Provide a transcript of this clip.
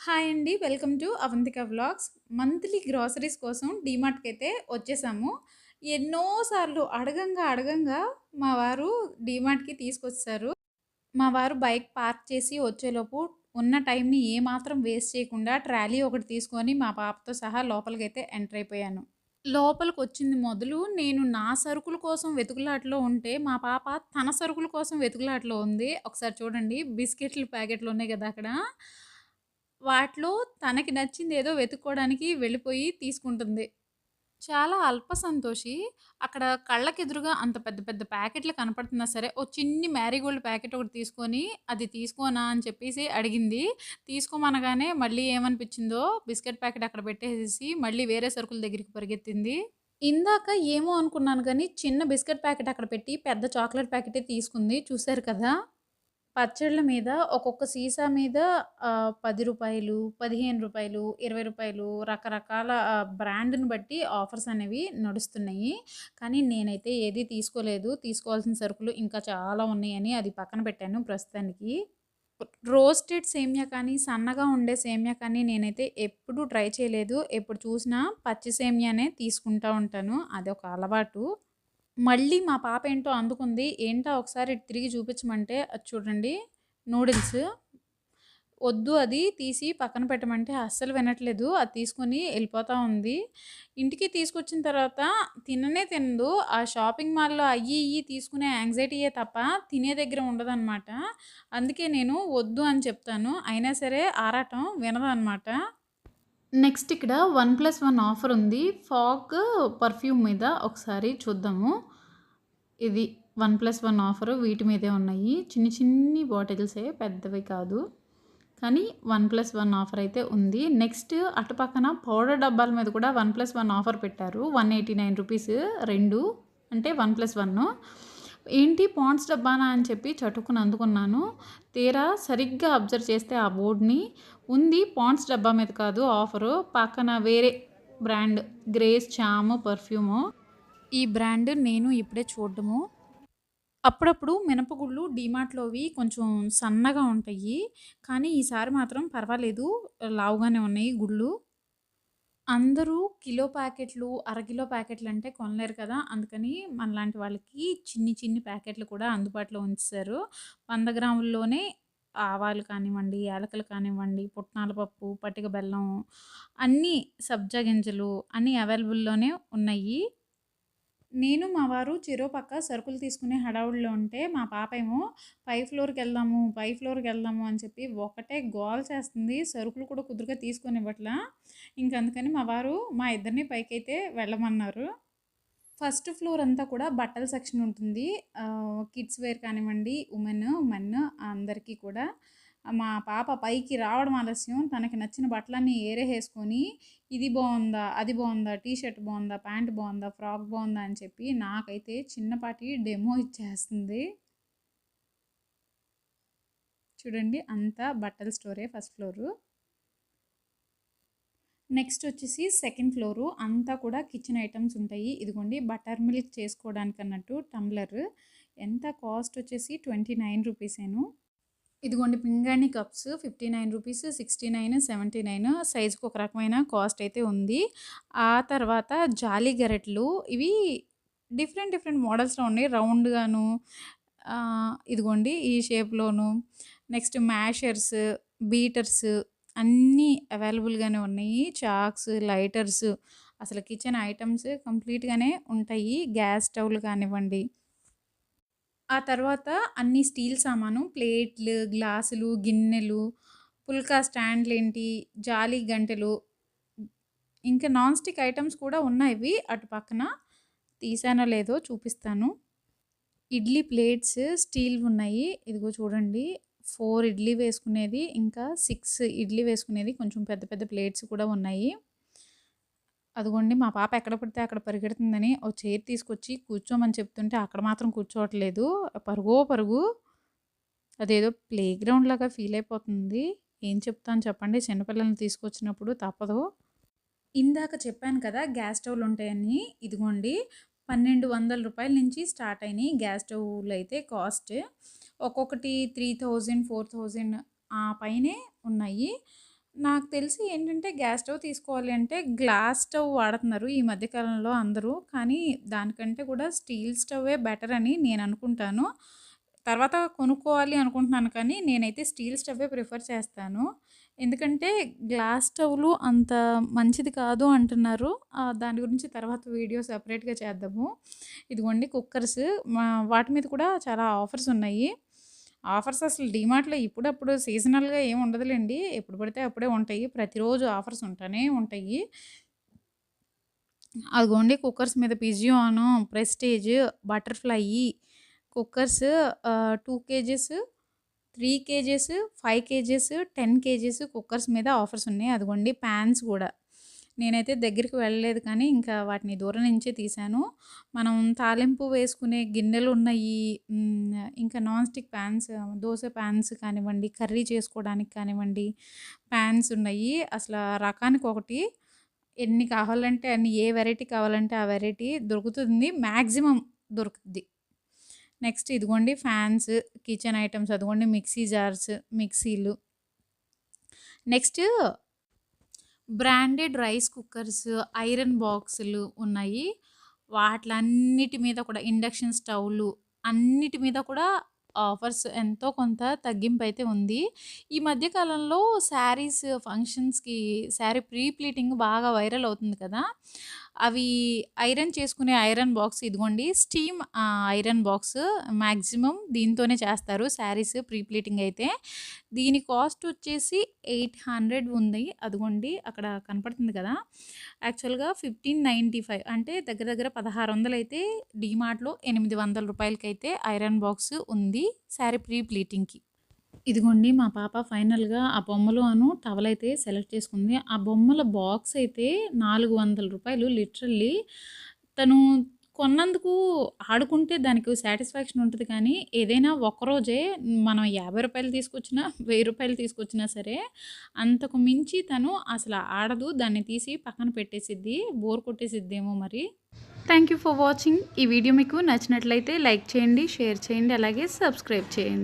Hi అండి. Welcome to Avantika vlogs. Monthly groceries కోసం డీమార్ట్‌కైతే వచ్చేసాము. ఎన్నోసార్లు అడగంగా, అడగంగా మా వారు డీమార్ట్‌కి తీసుకొచ్చారు మా వారు బైక్ పార్క్ చేసి వచ్చేలోపు ఉన్న టైంని ఏమాత్రం వేస్ట్ చేయకుండా ట్రాలీ ఒకటి తీసుకొని మా పాపతో సహా లోపలికైతే ఎంటర్ అయిపోయాను. లోపలికి వచ్చింది మొదలు నేను నా సరుకుల కోసం వెతుకులాటలో ఉంటే, మా పాప తన సరుకుల కోసం వెతుకులాటలో ఉంది. ఒకసారి చూడండి బిస్కెట్‌లు ప్యాకెట్లు ఉన్నాయి కదా అక్కడ. వాటిలో తనకి నచ్చింది ఏదో వెతుక్కోవడానికి వెళ్ళిపోయి తీసుకుంటుంది. చాలా అల్ప సంతోషి. అక్కడ కళ్ళకెదురుగా అంత పెద్ద పెద్ద ప్యాకెట్లు కనపడుతున్నా సరే, ఓ చిన్ని మ్యారీగోల్డ్ ప్యాకెట్ ఒకటి తీసుకొని, "అది తీసుకోనా?" అని చెప్పేసి అడిగింది. తీసుకోమనగానే మళ్ళీ ఏమనిపించిందో బిస్కెట్ ప్యాకెట్ అక్కడ పెట్టేసేసి, మళ్ళీ వేరే సరుకుల దగ్గరికి పరిగెత్తింది. ఇందాక ఏమో అనుకున్నాను కానీ చిన్న బిస్కెట్ ప్యాకెట్ అక్కడ పెట్టి, పెద్ద చాక్లెట్ ప్యాకెటే తీసుకుంది. చూశారు కదా! పచ్చళ్ళ మీద ఒక్కొక్క సీసా మీద ఆహ్, రూపాయలు 10, రూపాయలు 15, రూపాయలు 20 రకరకాల ఆహ్, బ్రాండ్‌ని బట్టి ఆఫర్స్ అనేవి నడుస్తున్నాయి. కానీ నేనైతే ఏది తీసుకోలేదు. తీసుకోవాల్సిన సరుకులు ఇంకా చాలా ఉన్నాయని అది పక్కన పెట్టాను ప్రస్తుతానికి. రోస్టెడ్ సేమ్యా కానీ, సన్నగా ఉండే సేమ్యా కానీ నేనైతే ఎప్పుడూ ట్రై చేయలేదు. ఎప్పుడు చూసినా పచ్చి సేమ్యానే తీసుకుంటా ఉంటాను. అదొక అలవాటు. మళ్ళీ మా పాప ఏంటో అందుకుంది. ఏంటో ఒకసారి తిరిగి చూపించమంటే, అది చూడండి నూడిల్స్. వద్దు అది తీసి పక్కన పెట్టమంటే అస్సలు వినట్లేదు. అది తీసుకొని వెళ్ళిపోతూ ఉంది. ఇంటికి తీసుకొచ్చిన తర్వాత తిననే తినదు. ఆ షాపింగ్ మాల్‌లో అయ్యి, ఇయ్యి తీసుకునే యాంగ్జైటీయే తప్ప తినే దగ్గర ఉండదనమాట. అందుకే నేను వద్దు అని చెప్తాను. అయినా సరే ఆరాటం వినదనమాట. నెక్స్ట్ ఇక్కడ 1+1 ఆఫర్ ఉంది. ఫాక్ పర్ఫ్యూమ్ మీద ఒకసారి చూద్దాము. ఇది 1+1 ఆఫరు వీటి మీదే ఉన్నాయి. చిన్ని చిన్ని బాటిల్సే పెద్దవి కాదు. కానీ 1+1 ఆఫర్ అయితే ఉంది. నెక్స్ట్ అటు పక్కన పౌడర్ డబ్బాల మీద కూడా 1+1 ఆఫర్ పెట్టారు. వన్ ఎయిటీ నైన్ రూపీస్ రెండు అంటే 1+1 ఏంటి పాండ్స్ డబ్బానా అని చెప్పి చటుకుని అందుకున్నాను. తీరా సరిగ్గా అబ్జర్వ్ చేస్తే ఆ బోర్డ్‌ని ఉంది పాండ్స్ డబ్బా మీద కాదు ఆఫరు. పక్కన వేరే బ్రాండ్ గ్రేస్ చాము పర్ఫ్యూము. ఈ బ్రాండ్ నేను ఇప్పుడే చూడడము. అప్పుడప్పుడు మినపగుళ్ళు డీమార్ట్‌లోవి కొంచెం సన్నగా ఉంటాయి. కానీ ఈసారి మాత్రం పర్వాలేదు లావుగానే ఉన్నాయి గుళ్ళు. అందరూ కిలో ప్యాకెట్లు, అరకిలో ప్యాకెట్లంటే కొనలేరు కదా! అందుకని మనలాంటి వాళ్ళకి చిన్ని చిన్ని ప్యాకెట్లు కూడా అందుబాటులో ఉంచేశారు. 100 గ్రాముల్లోనే ఆవాలు కానివ్వండి, యాలకులు కానివ్వండి, పుట్నాల పప్పు, పటిక బెల్లం అన్నీ సబ్జా గింజలు అన్నీ అవైలబుల్‌లోనే ఉన్నాయి. నేను మా వారు చెరో పక్క సరుకులు తీసుకునే హడావుడిలో ఉంటే, మా పాప ఏమో పై ఫ్లోర్కి వెళ్దాము పై ఫ్లోర్‌కెళ్దాము అని చెప్పి ఒకటే గోల్ చేస్తుంది. సరుకులు కూడా కుదురుగా తీసుకునివ్వట్లా ఇంక అందుకని మా వారు మా ఇద్దరిని పైకైతే వెళ్ళమన్నారు. ఫస్ట్ ఫ్లోర్ అంతా కూడా బట్టల సెక్షన్ ఉంటుంది. కిడ్స్ వేర్ కానివ్వండి, ఉమెన్, మెన్ అందరికీ కూడా. మా పాప పైకి రావడం ఆలస్యం. తనకి నచ్చిన బట్టలన్నీ ఏరేసేసుకొని, ఇది బాగుందా అది బాగుందా టీ షర్ట్ బాగుందా ప్యాంట్ బాగుందా ఫ్రాక్ బాగుందా అని చెప్పి నాకైతే చిన్నపాటి డెమో ఇచ్చేస్తుంది. చూడండి అంతా బట్టల స్టోరే ఫస్ట్ ఫ్లోరు. నెక్స్ట్ వచ్చేసి సెకండ్ ఫ్లోరు. అంతా కూడా కిచెన్ ఐటమ్స్ ఉంటాయి. ఇదిగోండి బటర్ మిల్క్ చేసుకోవడానికి అన్నట్టు టంబ్లర్. ఎంత కాస్ట్ వచ్చేసి ట్వంటీ నైన్ రూపీసేను ఇదిగోండి పింగాణి cups fifty nine rupees sixty nine seventy nine సైజుకి ఒక రకమైన కాస్ట్ అయితే ఉంది. ఆ తర్వాత జాలీ గెరెట్లు ఇవి డిఫరెంట్ డిఫరెంట్ మోడల్స్‌లో ఉన్నాయి. రౌండ్‌గాను ఇదిగోండి ఈ షేప్‌లోను. నెక్స్ట్ మ్యాషర్స్, బీటర్స్ అన్నీ అవైలబుల్‌గానే ఉన్నాయి. చాక్స్, లైటర్స్ అసలు కిచెన్ ఐటమ్స్ కంప్లీట్‌గానే ఉంటాయి. గ్యాస్ స్టవ్‌లు కానివ్వండి. ఆ తర్వాత అన్ని స్టీల్ సామాను ప్లేట్లు, గ్లాసులు, గిన్నెలు, పుల్కా స్టాండ్లు ఏంటి జాలి గంటెలు, ఇంకా నాన్ స్టిక్ ఐటమ్స్ కూడా ఉన్నాయి అటు పక్కన. తీసానో లేదో చూపిస్తాను. ఇడ్లీ ప్లేట్స్ స్టీల్ ఉన్నాయి ఇదిగో చూడండి ఫోర్ ఇడ్లీ వేసుకునేది, ఇంకా సిక్స్ ఇడ్లీ వేసుకునేది కొంచెం పెద్ద పెద్ద ప్లేట్స్ కూడా ఉన్నాయి. అదిగోండి మా పాప ఎక్కడ పడితే అక్కడ పరిగెడుతుందని ఓ చైర్ తీసుకొచ్చి కూర్చోమని చెప్తుంటే అక్కడ మాత్రం కూర్చోవట్లేదు. పరుగో పరుగు. అదేదో ప్లే గ్రౌండ్ లాగా ఫీల్ అయిపోతుంది. ఏం చెప్తాను చెప్పండి చిన్నపిల్లల్ని తీసుకొచ్చినప్పుడు తప్పదు. ఇందాక చెప్పాను కదా గ్యాస్ స్టవ్‌లు ఉంటాయని. ఇదిగోండి పన్నెండు వందల రూపాయల నుంచి స్టార్ట్ అయినాయి గ్యాస్ స్టవ్‌లయితే కాస్ట్. ఒక్కొక్కటి 3000, 4000 ఆ పైనే ఉన్నాయి. నాకు తెలిసి ఏంటంటే గ్యాస్ స్టవ్ తీసుకోవాలి అంటే గ్లాస్ స్టవ్ వాడుతున్నారు ఈ మధ్యకాలంలో అందరూ. కానీ దానికంటే కూడా స్టీల్ స్టవ్వే బెటర్ అని నేను అనుకుంటాను. తర్వాత కొనుక్కోవాలి అనుకుంటున్నాను కానీ నేనైతే స్టీల్ స్టవ్వే ప్రిఫర్ చేస్తాను. ఎందుకంటే గ్లాస్ స్టవ్‌లు అంత మంచిది కాదు అంటున్నారు. దాని గురించి తర్వాత వీడియో సెపరేట్‌గా చేద్దాము. ఇదిగోండి కుక్కర్స్ వాటి మీద కూడా చాలా ఆఫర్స్ ఉన్నాయి. ఆఫర్స్ అసలు డీమార్ట్‌లో ఇప్పుడప్పుడు సీజనల్‌గా ఏమి ఉండదులేండి ఎప్పుడు పడితే అప్పుడే ఉంటాయి. ప్రతిరోజు ఆఫర్స్ ఉంటానే ఉంటాయి. అదిగోండి కుక్కర్స్ మీద పిజియాను, prestige butterfly cookers ah, 2 kgs, 3 kgs, 5 kgs, 10 kgs cookers మీద ఆఫర్స్ ఉన్నాయి. అదిగోండి ప్యాన్స్ కూడా నేనైతే దగ్గరికి వెళ్ళలేదు కానీ ఇంకా వాటిని దూరం నుంచే తీశాను. మనం తాలింపు వేసుకునే గిన్నెలు ఉన్నాయి ఇంకా non stick pans dosa pans కానివ్వండి, కర్రీ చేసుకోవడానికి కానివ్వండి, ప్యాన్స్ ఉన్నాయి. అసల రకానికొకటి ఎన్ని కావాలంటే అన్ని ఏ వెరైటీ కావాలంటే ఆ వెరైటీ దొరుకుతుంది. మ్యాక్సిమం దొరుకుద్ది. నెక్స్ట్ ఇదిగోండి ఫ్యాన్స్, కిచెన్ ఐటమ్స్ అదిగోండి మిక్సీ జార్స్, మిక్సీలు. Next branded rice cookers, iron బాక్సులు ఉన్నాయి. వాటిలన్నిటి మీద కూడా ఇండక్షన్ స్టవ్‌లు అన్నిటి మీద కూడా ఆఫర్స్ ఎంతో కొంత తగ్గింపు అయితే ఉంది. ఈ మధ్యకాలంలో శారీస్ ఫంక్షన్స్‌కి శారీ ప్రీ ప్లీటింగ్ బాగా వైరల్ అవుతుంది కదా! అవి ఐరన్ చేసుకునే ఐరన్ బాక్స్ ఇదిగోండి. స్టీమ్ ఐరన్ బాక్స్ మ్యాక్సిమం దీంతోనే చేస్తారు శారీస్ ప్రీ ప్లీటింగ్ అయితే. దీని కాస్ట్ వచ్చేసి 800 ఉంది. అదిగోండి అక్కడ కనపడుతుంది కదా! యాక్చువల్‌గా 1595 అంటే దగ్గర దగ్గర 1600 అయితే డీమార్ట్‌లో రూ. 800 ఐరన్ బాక్స్ ఉంది శారీ ప్రీ ప్లీటింగ్‌కి. ఇదిగోండి మా పాప ఫైనల్‌గా ఆ బొమ్మలు అను టవల్ అయితే సెలెక్ట్ చేసుకుంది. ఆ బొమ్మల బాక్స్ అయితే నాలుగు వందల రూపాయలు లిటరల్లీ. తను కొన్నందుకు ఆడుకుంటే దానికి సాటిస్ఫాక్షన్ ఉంటుంది కానీ ఏదైనా ఒక్కరోజే మనం యాభై రూపాయలు తీసుకొచ్చినా, వెయ్యి రూపాయలు తీసుకొచ్చినా సరే అంతకు మించి తను అసలు ఆడదు. దాన్ని తీసి పక్కన పెట్టేసిద్ది. బోర్ కొట్టేసిద్దేమో మరి. Thank you for watching. ఈ వీడియో మీకు నచ్చినట్లయితే లైక్ చేయండి, షేర్ చేయండి, అలాగే సబ్స్క్రైబ్ చేయండి.